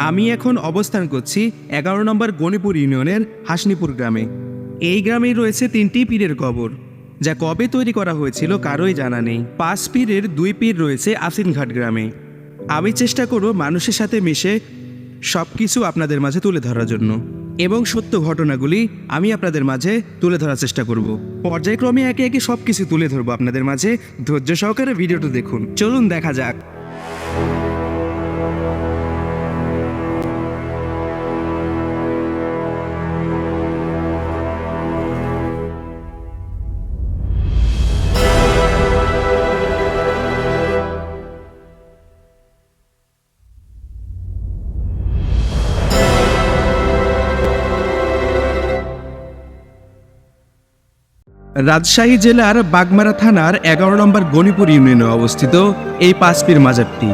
আমি এখন অবস্থান করছি এগারো নম্বর গণিপুর ইউনিয়নের হাসনিপুর গ্রামে। এই গ্রামেই রয়েছে তিনটি পীরের কবর। যা কবে তৈরি করা হয়েছিল কারোই জানা নেই। পাঁচ পীরের দুই পীর রয়েছে আসিনঘাট গ্রামে। আমি চেষ্টা করব মানুষের সাথে মিশে সব কিছু আপনাদের মাঝে তুলে ধরার জন্য। এবং সত্য ঘটনাগুলি আমি আপনাদের মাঝে তুলে ধরার চেষ্টা করব। পর্যায়ক্রমে একে একে সব কিছু তুলে ধরবো আপনাদের মাঝে। ধৈর্য সহকারে ভিডিওটা দেখুন। চলুন দেখা যাক। রাজশাহী জেলার বাগমারা থানার এগারো নম্বর গণিপুর ইউনিয়নে অবস্থিত এই পাঁচপির মাজারটি।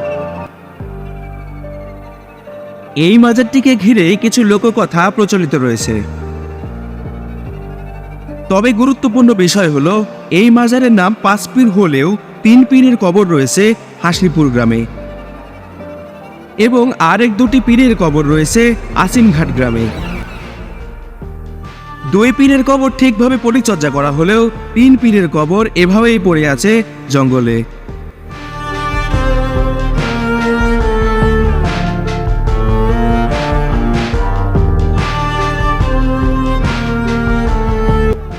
এই মাজারটিকে ঘিরে কিছু লোককথা প্রচলিত রয়েছে। তবে গুরুত্বপূর্ণ বিষয় হলো, এই মাজারের নাম পাঁচপীর হলেও তিন পীরের কবর রয়েছে হাসিপুর গ্রামে। এবং আরেক দুটি পীরের কবর রয়েছে আসিনঘাট গ্রামে। দুই পীরের কবর ঠিকভাবে পরিচর্যা করা হলেও তিন পীরের কবর এভাবেই পড়ে আছে জঙ্গলে।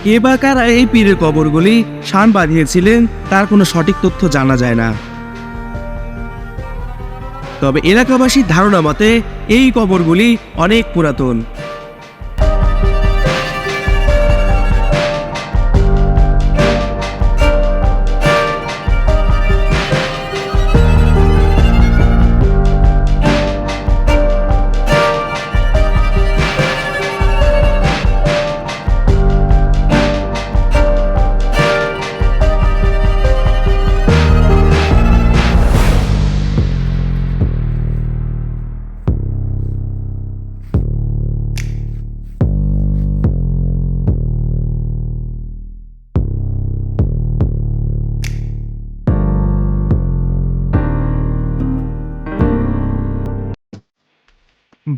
কে বা কারা এই পীরের কবরগুলি শান বাঁধিয়েছিলেন তার কোনো সঠিক তথ্য জানা যায় না। তবে এলাকাবাসীর ধারণা মতে এই কবরগুলি অনেক পুরাতন।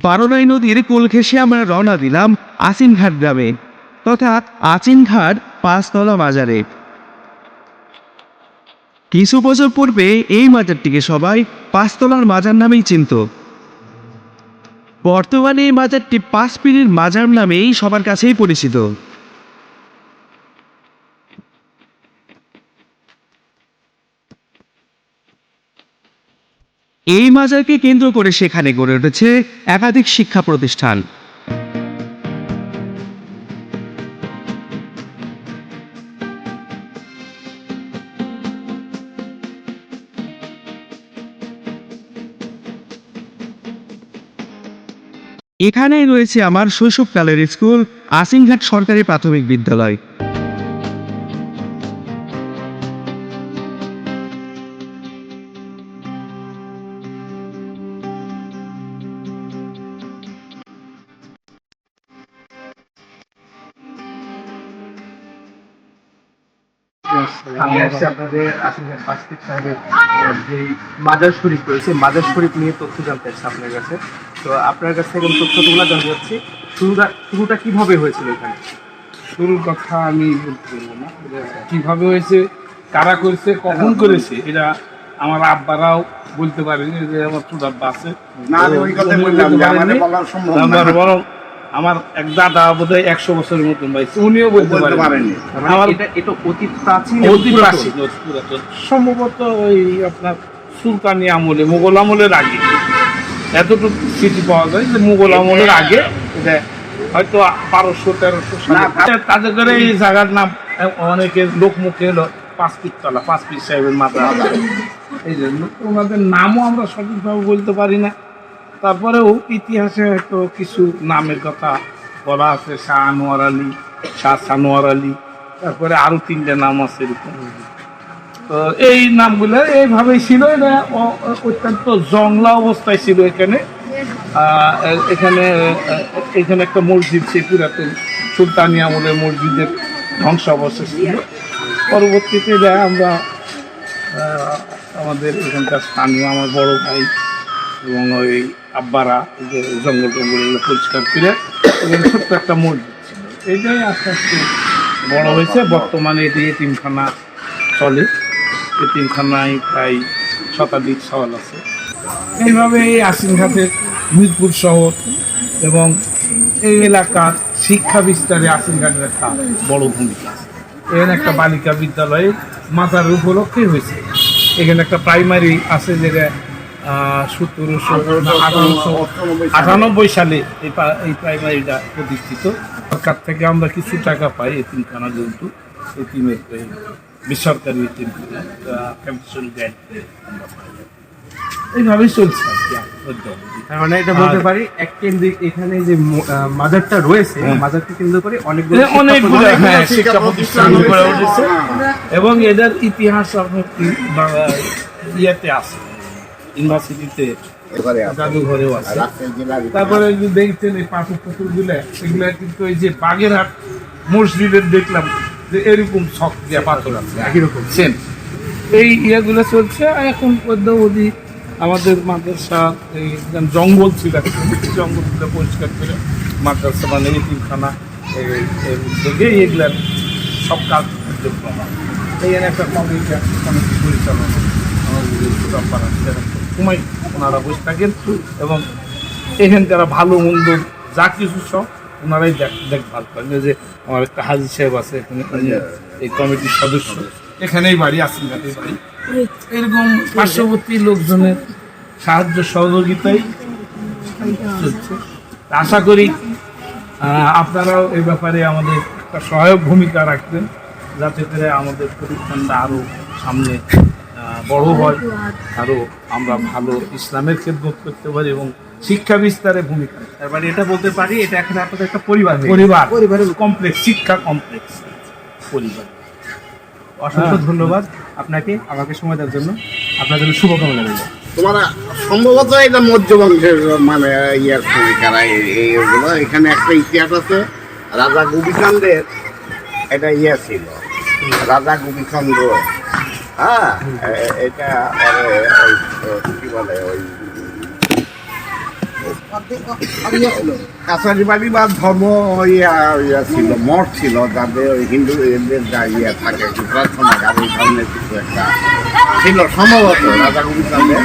বারোনাই নদীর কোল আমরা রওনা দিলাম আসিনঘাট গ্রামে, তথা আচিনঘাট পাঁচতলা মাজারে। কিছু বছর পূর্বে এই মাজারটিকে সবাই পাঁচতলার মাজার নামেই চিনত। বর্তমানে এই মাজারটি পাঁচ পিড়ির মাজার নামেই সবার কাছেই পরিচিত। এই মাজারকে কেন্দ্র করে সেখানে গড়ে উঠেছে একাধিক শিক্ষা প্রতিষ্ঠান। এখানেই রয়েছে আমার শৈশবকালের স্কুল আসিংঘাট সরকারি প্রাথমিক বিদ্যালয়। আসছি আপনাদের আসলে ফাস্টিক সাহেবের যে মাজার শরীফ রয়েছে মাজার শরীফ নিয়ে তথ্য জানতে আসছি আপনার কাছে। তো আপনার কাছ থেকে আমি তথ্যগুলো জানতে চাচ্ছি শুরুটা শুরুটা কীভাবে হয়েছিল এখানে? শুরুর কথা আমি বলতে পারব না কীভাবে হয়েছে কারা করেছে কখন করেছে এটা আমার আব্বারাও বলতে পারেনি যে আমার ছোট আব্বা আছে। না আমি ওই কথাই বললাম যে আমাদের বলার সম্ভব না। আমার এক দাদা বোধ হয় একশো বছরের মতন পাইছে উনিও বলতে পারেন মানে আমার এটা এটা অতি প্রাচীন অতি প্রাচীন, সম্ভবত ওই আপনার সুলতানি আমলে মোগল আমলের আগে। এতটুকু স্মৃতি পাওয়া যায় যে মোগল আমলের আগে এটা হয়তো বারোশো তেরোশো তাদের করে এই জায়গার নাম অনেকের লোক মুখে এলো পাঁচ পিতলা পাঁচ পিস সাহেবের মাথা এই জন্য ওনাদের নামও আমরা সঠিকভাবে বলতে পারি না। তারপরেও ইতিহাসে হয়তো কিছু নামের কথা বলা আছে, শাহ আনোয়ার আলী, শাহ সানোয়ার আলী, তারপরে আরও তিনটে নাম আছে এরকম। তো এই নামগুলো এইভাবেই ছিল, এটা অত্যন্ত জংলা অবস্থায় ছিল এখানে। এখানে এখানে একটা মসজিদ, সেই পুরাতন সুলতানি আমলের মসজিদের ধ্বংসাবশেষ ছিল। পরবর্তীতে যা আমরা আমাদের এখানকার স্থানীয় আমার বড় ভাই এবং ওই আব্বারা যে জঙ্গল টঙ্গল এগুলো পরিষ্কার করে ছোট্ট একটা মসজিদ ছিল। এইটাই আস্তে আস্তে বড় হয়েছে। বর্তমানে এটি এতিমখানা চলে। এতিমখানায় প্রায় শতাধিক সওয়াল আছে। এইভাবে এই আসিনঘাটের মিরপুর শহর এবং এই এলাকার শিক্ষা বিস্তারে আসিনঘাটের একটা বড় ভূমিকা এখানে একটা বালিকা বিদ্যালয়ে মাতার উপলক্ষে হয়েছে। এখানে একটা প্রাইমারি আছে যেটা সতেরোশো আঠারোশো আটানব্বই সালে এই প্রাইমারিটা প্রতিষ্ঠিত। সরকার থেকে আমরা কিছু টাকা পাই এতিমখানা যেহেতু এতিমের বেসরকারি এতিমখানা ক্যাপিটাল গ্যান্ট আমরা পাই। এইভাবেই চলছে মানে এটা বলতে পারি এক কেন্দ্রিক এখানে যে মাজারটা রয়েছে হ্যাঁ। মাজারকে কেন্দ্র করে অনেকগুলো এ অনেকগুলো শিক্ষা হ্যাঁ প্রতিষ্ঠান গড়ে উঠেছে। এবং এদের ইতিহাস আপনার ইয়েতে আছে। ইউনিভার্সিটিতে। জাদুঘরেও আছে তারপরে দেখছেন এই পাথর পাথরগুলো এগুলো কিন্তু এই যে বাগেরহাট মসজিদের দেখলাম যে এরকম শখ দিয়ে পাথর আছে একই রকম। সেম। এই ইয়েগুলো চলছে আর এখন অদ্যাবধি আমাদের মাদ্রাসা এই জঙ্গল ছিল জঙ্গলগুলো পরিষ্কার করে মাদ্রাসা মানে এই এই উদ্যোগে এগুলার সব কাজ নেওয়া এইখানে একটা কমিটি কমিটি পরিচালনা আমাদের সময় ওনারা বসে থাকেন এবং এখানে যারা ভালো মন্দ যা কিছু সব ওনারাই দেখ দেখভাল করেন। যে আমার একটা হাজি সাহেব আছে এখানে এই কমিটির সদস্য। এখানেই বাড়ি আসেন বাড়ি। এরকম পার্শ্ববর্তী লোকজনের সাহায্য সহযোগিতাই চলছে। আশা করি আপনারাও এই ব্যাপারে আমাদের একটা সহায়ক ভূমিকা রাখবেন যাতে করে আমাদের প্রতিষ্ঠানটা আরও সামনে বড় হয়। আরও আমরা ভালো ইসলামের খেদমত করতে পারি এবং শিক্ষা বিস্তারে ভূমিকা রাখতে তার মানে এটা বলতে পারি এটা এখানে আপনাদের একটা পরিবার পরিবার। পরিবারের কমপ্লেক্স শিক্ষা কমপ্লেক্স। পরিবার। অসংখ্য হ্যাঁ। ধন্যবাদ আপনাকে। আমাকে সময় দেওয়ার জন্য। আপনার জন্য শুভকামনা রইল। তোমরা সম্ভবত এটা মধ্য বংশের মানে ইয়ার সময়কার এইগুলো এখানে একটা ইতিহাস আছে রাজা গোপীচন্দ্রের এটা ইয়ে ছিল। রাজা গোপীচন্দ্র হ্যাঁ এটা কি বলে ওই কাছারি বা ধর্ম ইয়া ছিল মঠ ছিল যাদের ওই হিন্দু এদের যা ইয়ে থাকে প্রার্থনা এই কিছু একটা ছিল সম্ভবত রাজা গোবিন্দের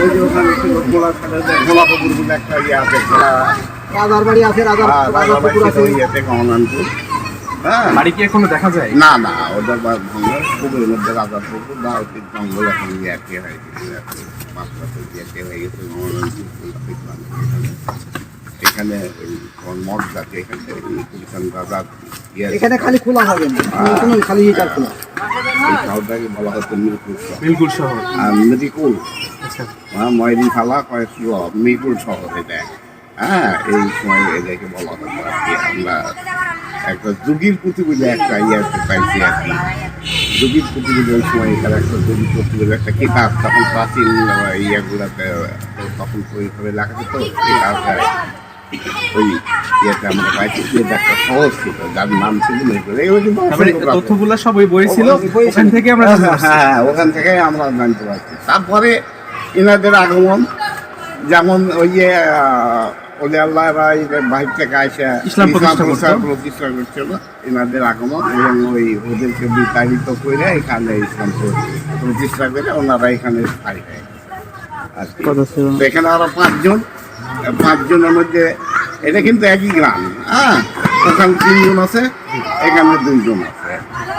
ওই যে ওখানে ছিল গোলা গোলা বলে একটা ইয়ে আছে রাজার বাড়ি আছে রাজার হ্যাঁ, আছে। ইয়েতে কমলানপুর হ্যাঁ বাড়ি কি এখনও দেখা যায়? না না ওদের পুকুরের মধ্যে রাজার পুকুর বা ওই জঙ্গল এখন হয়ে গেছে পাঁচ বছর হয়ে গেছে এখানে ওই মঠ যাচ্ছে এখান খালি খোলা হবে খালি ইটার খোলা। এই শহরটাকে বলা হতো মিরপুর শহর। বিলকুল শহর। আর আচ্ছা। হ্যাঁ ময়রি ফালা কয়েক মিরপুর শহর এটা। হ্যাঁ এই সময় এটাকে বলা হতো আর কি আমরা একটা যুগীর পুঁথি বলে একটা ইয়ে পাইছি আর কি। যুগীর পুঁথি বলে ওই সময় এখানে একটা যুগীর পুঁথি বলে একটা কিতাব তখন প্রাচীন ইয়েগুলোতে তখন ওইভাবে লেখা যেত কিতাবটা ওই ইয়েতে আমরা পাইছি যেটা একটা সহজ ছিল যার নাম ছিল এগুলো তারপরে অসংখ্য তথ্যগুলো সব ওই বই ছিল ওখান থেকে আমরা হ্যাঁ ওখান থেকে আমরা জানতে পারছি। তারপরে ইনাদের আগমন যেমন ওই যে ওলি আল্লাহরা এই যে বাহির থেকে আসে ইসলাম প্রতিষ্ঠা করছিল। ইনাদের আগমন এবং ওই ওদেরকে বিতাড়িত করে এখানে ইসলাম প্রতিষ্ঠা করে ওনারা এখানে স্থায়ী হয় আর এখানে আরও পাঁচজন। পাঁচজনের মধ্যে এটা কিন্তু একই গ্রাম। হ্যাঁ ওখানে তিনজন আছে এখানে দুইজন আছে।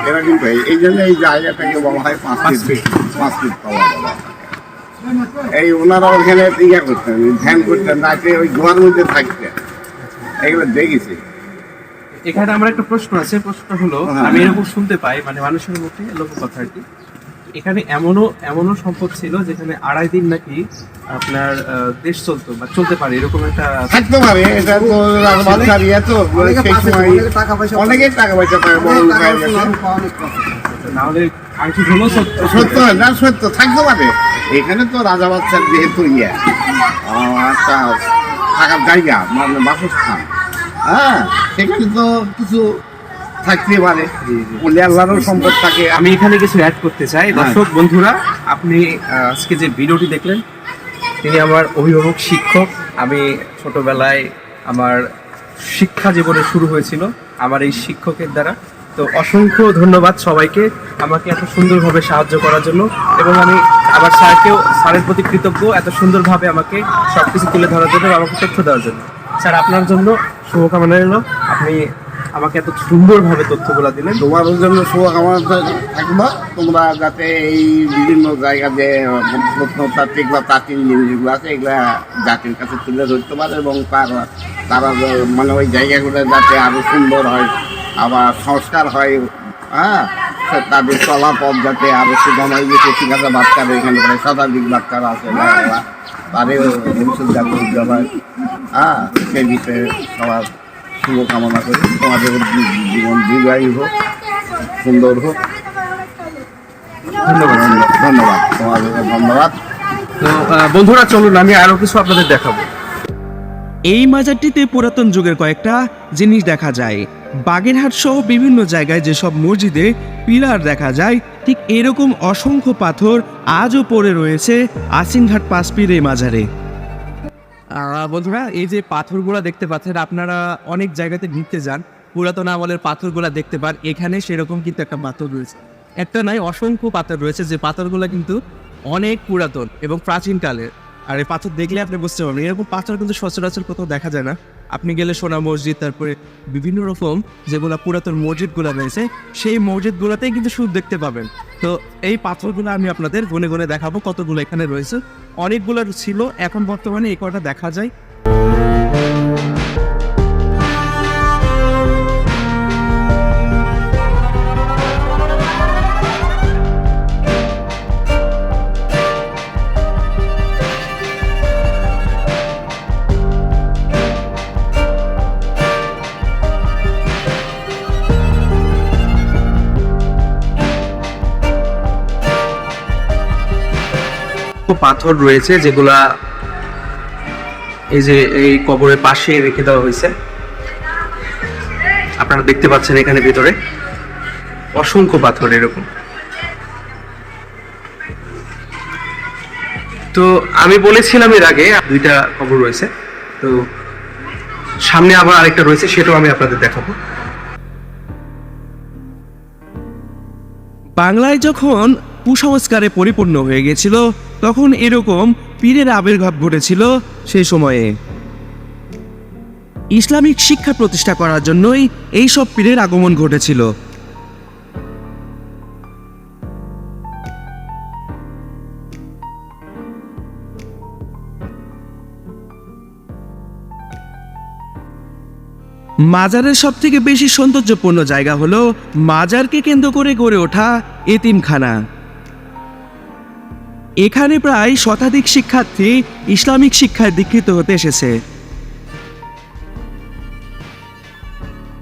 এরা কিন্তু এই- এই জন্য এই জায়গাটাকে বলা হয় পাঁচ ফিট পাঁচ ফিট। পাওয়া বলা হয় এই ওনারা ওখানে ইয়ে করতেন ধ্যান করতেন রাতে ওই গোয়ার মধ্যে থাকতেন। এগুলো দেখেছি। এখানে আমার একটা প্রশ্ন আছে প্রশ্নটা হলো হ্যাঁ। আমি এরকম শুনতে পাই মানে মানুষের মধ্যে মুখে লোককথা আর কি? এখানে এমনও এমনও সম্পদ ছিল যেখানে আড়াই দিন নাকি আপনার আহ, দেশ চলতো বা চলতে পারে এরকম একটা থাকতে পারে এটা তো বাচ্চার তো অনেকে সেই সময়। অনেকে টাকা পয়সা অনেকেই টাকা পয়সা পায় বড় লোক কথা। হলে আংটি হলো সত্য সত্য না সত্য থাকতে পারে। এখানে তো রাজা বাচ্চার যেহেতু ইয়ে একটা থাকার জায়গা মানে বাসস্থান। হ্যাঁ সেখানে তো কিছু থাকতে পারে। আল্লাহরও সম্পদ থাকে। আমি এখানে কিছু অ্যাড করতে চাই। হ্যাঁ। দর্শক বন্ধুরা আপনি আজকে যে ভিডিওটি দেখলেন তিনি আমার অভিভাবক শিক্ষক। আমি ছোটবেলায় আমার শিক্ষা জীবনে শুরু হয়েছিল আমার এই শিক্ষকের দ্বারা। তো অসংখ্য ধন্যবাদ সবাইকে আমাকে এত সুন্দরভাবে সাহায্য করার জন্য। এবং আমি আমার স্যারকেও, স্যারের প্রতি কৃতজ্ঞ এত সুন্দরভাবে আমাকে সব কিছু তুলে ধরার জন্য আমাকে তথ্য দেওয়ার জন্য। স্যার, আপনার জন্য শুভকামনা রইল। আপনি আমাকে এত সুন্দরভাবে তথ্যগুলো দিলেন। তোমার জন্য শুভকামনা থাকব তোমরা যাতে এই বিভিন্ন জায়গা যে, প্রত্নতাত্ত্বিক বা প্রাচীন জিনিসগুলো আছে, এগুলা জাতির কাছে তুলে ধরতে পারে এবং তার, তারা মানে ওই জায়গাগুলো যাতে আরও সুন্দর হয়, আবার সংস্কার হয় হ্যাঁ? তাদের চলাপথ যাতে আরও সুগম হয় যে কচিকাছা বাচ্চারা এখানে প্রায় শতাধিক বাচ্চারা আছে তারেও ভবিষ্যৎ যাতে উজ্জ্বল হয়। সেই বিষয়ে সবার শুভকামনা করি। তোমাদের জীবন দীর্ঘায়ু হোক সুন্দর হোক। ধন্যবাদ। ধন্যবাদ। তোমাদের ধন্যবাদ। তো বন্ধুরা চলুন আমি আরও কিছু আপনাদের দেখাবো। এই মাজারটিতে পুরাতন যুগের কয়েকটা জিনিস দেখা যায়। বাগেরহাট সহ বিভিন্ন জায়গায় যেসব মসজিদে পিলার দেখা যায় ঠিক এরকম অসংখ্য পাথর আজও পড়ে রয়েছে আসিনঘাট পাসপির এই আহ, বন্ধুরা এই যে পাথরগুলো দেখতে পাচ্ছেন আপনারা অনেক জায়গাতে ঘুরতে যান পুরাতন আমলের পাথরগুলো দেখতে পান এখানে সেরকম কিন্তু একটা পাথর রয়েছে। একটা নয় অসংখ্য পাথর রয়েছে যে পাথরগুলো কিন্তু অনেক পুরাতন এবং প্রাচীনকালের। আর এই পাথর দেখলে আপনি বুঝতে পারবেন এরকম পাথর কিন্তু সচরাচর কোথাও দেখা যায় না। আপনি গেলে সোনা মসজিদ, তারপরে বিভিন্ন রকম যেগুলো পুরাতন মসজিদগুলো রয়েছে, সেই মসজিদগুলোতেই কিন্তু সুদ দেখতে পাবেন। তো এই পাথরগুলো আমি আপনাদের গুনে গুনে দেখাবো কতগুলো এখানে রয়েছে। অনেকগুলো ছিল, এখন বর্তমানে এই কটা দেখা যায়। পাথর রয়েছে যেগুলা এই যে এই কবরের পাশে রেখে দেওয়া হয়েছে। আপনারা দেখতে পাচ্ছেন এখানে ভিতরে অসংখ্য পাথর এরকম। তো আমি বলেছিলাম এর আগে দুইটা কবর রয়েছে। তো সামনে আবার আরেকটা রয়েছে, সেটাও আমি আপনাদের দেখাবো। বাংলায় যখন কুসংস্কারে পরিপূর্ণ হয়ে গেছিল তখন এরকম পীরের আবির্ভাব ঘটেছিল সেই সময়ে। ইসলামিক শিক্ষা প্রতিষ্ঠা করার জন্যই এই সব পীরের আগমন ঘটেছিল। মাজারের সব থেকে বেশি সৌন্দর্যপূর্ণ জায়গা হলো মাজারকে কেন্দ্র করে গড়ে ওঠা এতিমখানা। এখানে প্রায় শতাধিক শিক্ষার্থী ইসলামিক শিক্ষায় দীক্ষিত হতে এসেছে।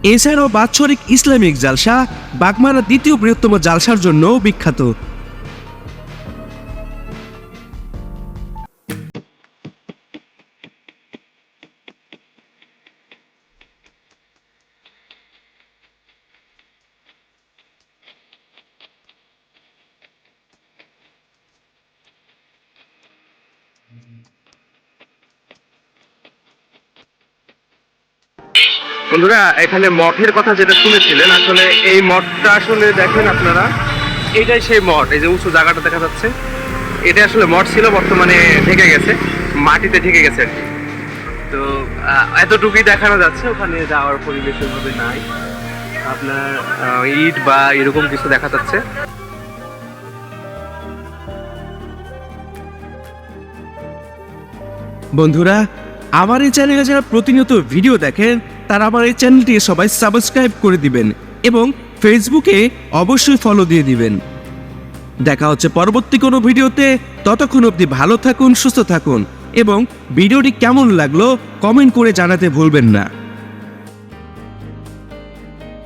এছাড়াও বাৎসরিক ইসলামিক জালসা বাগমারা দ্বিতীয় বৃহত্তম জালসার জন্য বিখ্যাত। বন্ধুরা, এখানে মঠের কথা যেটা শুনেছিলেন, আসলে এই মঠটা আসলে দেখেন আপনারা, এটাই সেই মঠ, এই যে উঁচু জায়গাটা দেখা যাচ্ছে। এটা আসলে মঠ ছিল, বর্তমানে ঢেকে গেছে, মাটিতে ঢেকে গেছে আর কি। তো এতটুকুই দেখানো যাচ্ছে, ওখানে যাওয়ার পরিবেশ ওইভাবে নাই। আপনার ইট বা এরকম কিছু দেখা যাচ্ছে। বন্ধুরা, আমার এই চ্যানেলে যারা প্রতিনিয়ত ভিডিও দেখেন, তারা আমার এই চ্যানেলটি সবাই সাবস্ক্রাইব করে দিবেন এবং ফেসবুকে অবশ্যই ফলো দিয়ে দিবেন। দেখা হচ্ছে পরবর্তী কোনো ভিডিওতে, ততক্ষণ অবধি ভালো থাকুন, সুস্থ থাকুন এবং ভিডিওটি কেমন লাগল কমেন্ট করে জানাতে ভুলবেন না।